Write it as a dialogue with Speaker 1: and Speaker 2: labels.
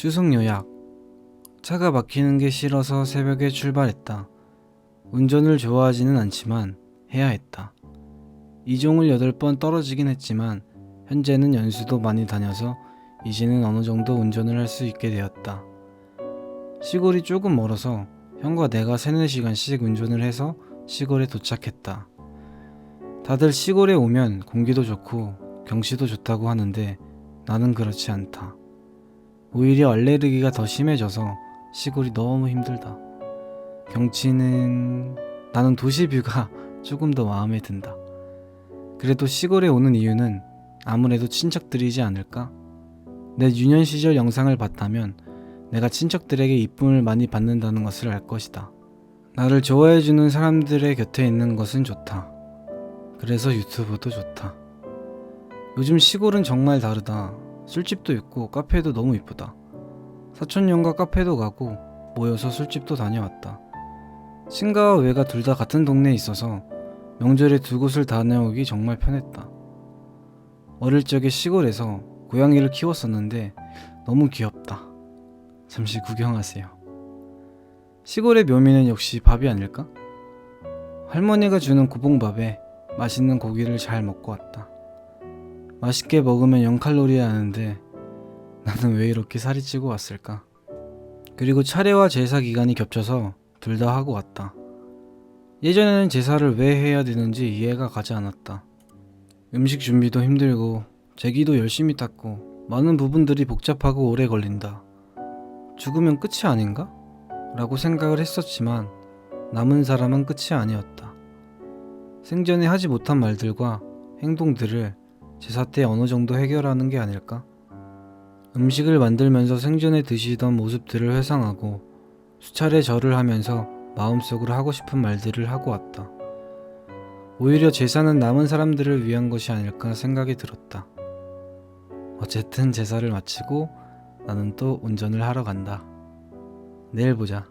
Speaker 1: 추석 요약. 차가 막히는 게 싫어서 새벽에 출발했다. 운전을 좋아하지는 않지만 해야 했다. 이종을 8번 떨어지긴 했지만 현재는 연수도 많이 다녀서 이제는 어느 정도 운전을 할 수 있게 되었다. 시골이 조금 멀어서 형과 내가 3, 4시간씩 운전을 해서 시골에 도착했다. 다들 시골에 오면 공기도 좋고 경치도 좋다고 하는데 나는 그렇지 않다. 오히려 알레르기가 더 심해져서 시골이 너무 힘들다. 경치는 나는 도시 뷰가 조금 더 마음에 든다. 그래도 시골에 오는 이유는 아무래도 친척들이지 않을까? 내 유년 시절 영상을 봤다면 내가 친척들에게 이쁨을 많이 받는다는 것을 알 것이다. 나를 좋아해주는 사람들의 곁에 있는 것은 좋다. 그래서 유튜브도 좋다. 요즘 시골은 정말 다르다. 술집도 있고 카페도 너무 이쁘다. 사촌형과 카페도 가고 모여서 술집도 다녀왔다. 신가와 외가 둘 다 같은 동네에 있어서 명절에 두 곳을 다녀오기 정말 편했다. 어릴 적에 시골에서 고양이를 키웠었는데 너무 귀엽다. 잠시 구경하세요. 시골의 묘미는 역시 밥이 아닐까? 할머니가 주는 고봉밥에 맛있는 고기를 잘 먹고 왔다. 맛있게 먹으면 0칼로리 하는데 나는 왜 이렇게 살이 찌고 왔을까? 그리고 차례와 제사 기간이 겹쳐서 둘 다 하고 왔다. 예전에는 제사를 왜 해야 되는지 이해가 가지 않았다. 음식 준비도 힘들고 제기도 열심히 닦고 많은 부분들이 복잡하고 오래 걸린다. 죽으면 끝이 아닌가? 라고 생각을 했었지만 남은 사람은 끝이 아니었다. 생전에 하지 못한 말들과 행동들을 제사 때 어느 정도 해결하는 게 아닐까? 음식을 만들면서 생전에 드시던 모습들을 회상하고 수차례 절을 하면서 마음속으로 하고 싶은 말들을 하고 왔다. 오히려 제사는 남은 사람들을 위한 것이 아닐까 생각이 들었다. 어쨌든 제사를 마치고 나는 또 운전을 하러 간다. 내일 보자.